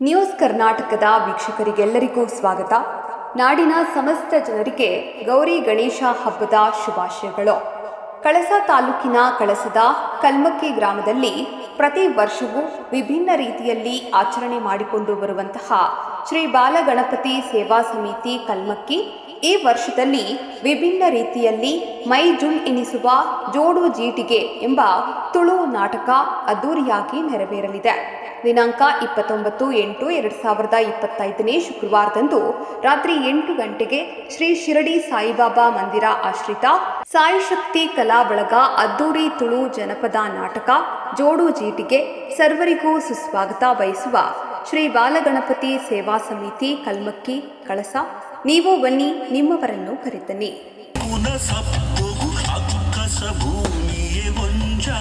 News ಕರ್ನಾಟಕದ ವೀಕ್ಷಕರಿಗೆಲ್ಲರಿಗೂ ಸ್ವಾಗತ. ನಾಡಿನ ಸಮಸ್ತ ಜನರಿಗೆ ಗೌರಿ ಗಣೇಶ ಹಬ್ಬದ ಶುಭಾಶಯಗಳು. ಕಳಸ ತಾಲೂಕಿನ ಕಳಸದ ಕಲ್ಮಕ್ಕಿ ಗ್ರಾಮದಲ್ಲಿ ಪ್ರತಿ ವರ್ಷವೂ ವಿಭಿನ್ನ ರೀತಿಯಲ್ಲಿ ಆಚರಣೆ ಮಾಡಿಕೊಂಡು ಬರುವಂತಹ ಶ್ರೀ ಬಾಲಗಣಪತಿ ಸೇವಾ ಸಮಿತಿ ಕಲ್ಮಕ್ಕಿ ಈ ವರ್ಷದಲ್ಲಿ ವಿಭಿನ್ನ ರೀತಿಯಲ್ಲಿ ಮೈ ಜುನ್ ಎನಿಸುವ ಜೋಡು ಜೀಟಿಗೆ ಎಂಬ ತುಳು ನಾಟಕ ಅದ್ದೂರಿಯಾಗಿ ನೆರವೇರಲಿದೆ. ದಿನಾಂಕ ಇಪ್ಪತ್ತೊಂಬತ್ತು ಎಂಟು ಎರಡು ಸಾವಿರದ ಇಪ್ಪತ್ತೈದನೇ ಶುಕ್ರವಾರದಂದು ರಾತ್ರಿ ಎಂಟು ಗಂಟೆಗೆ ಶ್ರೀ ಶಿರಡಿ ಸಾಯಿಬಾಬಾ ಮಂದಿರ ಆಶ್ರಿತ ಸಾಯಿ ಶಕ್ತಿ ಕಲಾ ಬಳಗ ಅದ್ದೂರಿ ತುಳು ಜನಪದ ನಾಟಕ ಜೋಡು ಜೀಟಿಗೆ ಸರ್ವರಿಗೂ ಸುಸ್ವಾಗತ ಬಯಸುವ ಶ್ರೀ ಬಾಲಗಣಪತಿ ಸೇವಾ ಸಮಿತಿ ಕಲ್ಮಕ್ಕಿ ಕಳಸ ನೀವು ಬನ್ನಿ ನಿಮ್ಮವರನ್ನು ಕರೆತನೆ ಸಭೂಮಿಯೇ ಮುಂಜಾ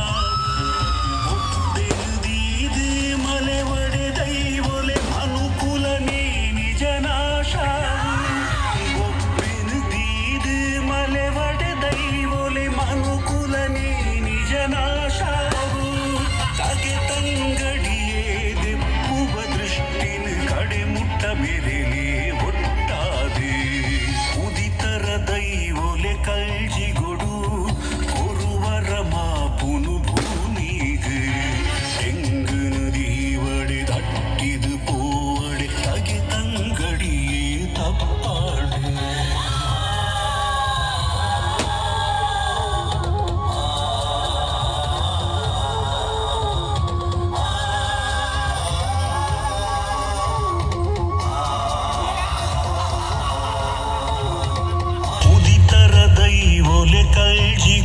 போல கல்கி